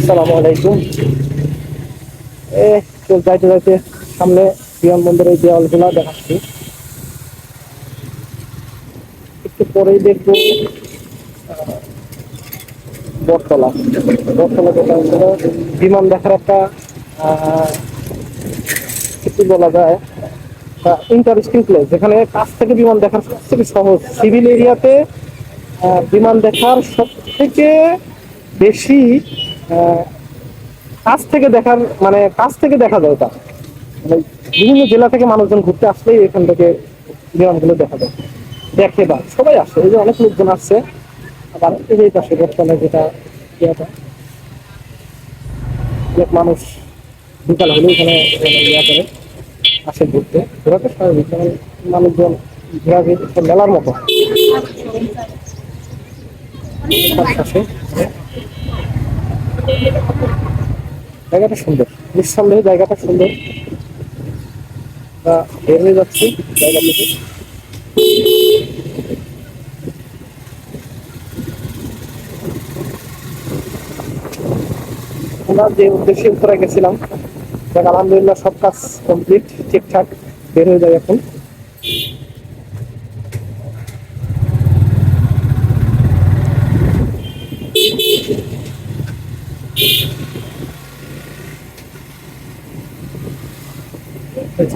আসসালামু আলাইকুম। এ যাইতে যাইতে সামনে বিমানবন্দরের দেওয়ালগুলো দেখাচ্ছি। একটু পরেই দেখব বটতলা। বটতলা হলো বিমান দেখার একটা আহ, কি বলা যায় ইন্টারেস্টিং প্লেস যেখানে কাছ থেকে বিমান দেখার সব থেকে সহজ। সিভিল এরিয়াতে বিমান দেখার সব থেকে বেশি কাছ থেকে দেখার মানে কাছ থেকে দেখা যায় এটা। মানে বিভিন্ন জেলা থেকে মানুষজন ঘুরতে আসলেই এখান থেকে বিমানগুলো দেখা যায়। দেখে বা সবাই আসে এই যে অনেক লোকজন আসছে। আবার এই যে পাশে বর্তমানে যেটা ইয়েটা অনেক মানুষ বিকাল হলে এখানে ইয়া করে আসে ঘুরতে। ঘোরাতে স্বাভাবিক যেমন মানুষজন ঘোরাঘুরি একটা মেলার মতো। আসে জায়গাটা সুন্দর। নিঃসন্দেহে জায়গাটা সুন্দর। বের হয়ে যাচ্ছি জায়গা থেকে। আমরা যে উদ্দেশ্যে উত্তরে গেছিলাম দেখ আলহামদুলিল্লাহ সব কাজ কমপ্লিট ঠিকঠাক, বের হয়ে যায় এখন।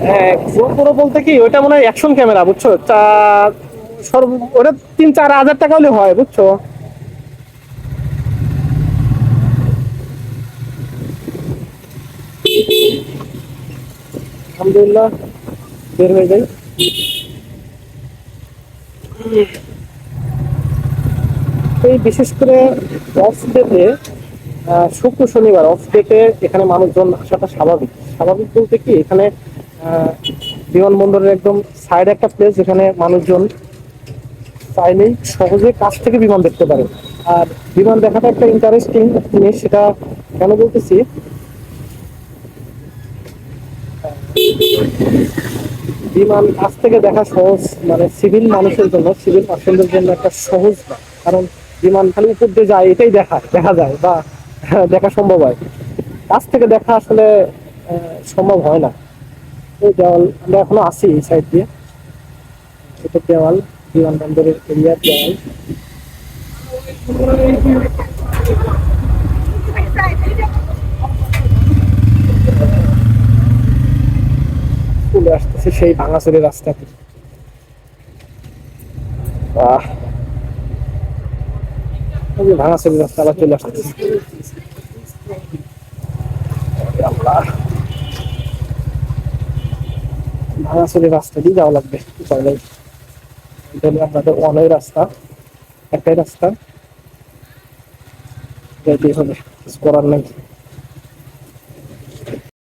হ্যাঁ গোপুরো বলতে কি ওটা মনে হয় অ্যাকশন ক্যামেরা বুঝছ? ওটা তিন চার হাজার টাকা হলে হয়, বুঝছ? আলহামদুলিল্লাহ, বের হয়ে যাই। এই বিশেষ করে অফ ডেতে শুক্র শনিবার অফ ডেতে এখানে মানুষজন আসাটা স্বাভাবিক। স্বাভাবিক বলতে কি, এখানে বিমানবন্দরের একদম সাইড একটা প্লেস যেখানে মানুষজন চাইলেই সহজে কাছ থেকে বিমান দেখতে পারে। আর বিমান দেখাটা একটা ইন্টারেস্টিং জিনিস, সেটা কেন বলতেছি? বিমান কাছ থেকে দেখা সহজ মানে সিভিল মানুষের জন্য সিভিল পার্সনদের জন্য একটা সহজ না। কারণ বিমান খালি উপর দিয়ে যায়, এটাই দেখা দেখা যায় বা দেখা সম্ভব হয়। কাছ থেকে দেখা আসলে সম্ভব হয় না। এই দেওয়াল আমরা এখনও আছি এই সাইড দিয়ে। এটা দেওয়াল বিমানবন্দরের এরিয়ার দেওয়াল। চলে আসতেছে সেই ভাঙাচুরের রাস্তাতে। আহ এই ভাঙাচুরের রাস্তা আবার চলে আসতেছে। আল্লাহ। ভাঙাচুরের রাস্তা দিয়ে যাওয়া লাগবে। জয়লাই এটা হলো আপনাদের ওয়ানওয়ে রাস্তা, একটাই রাস্তা। যাইতেই হবে, কিছু করার নেই।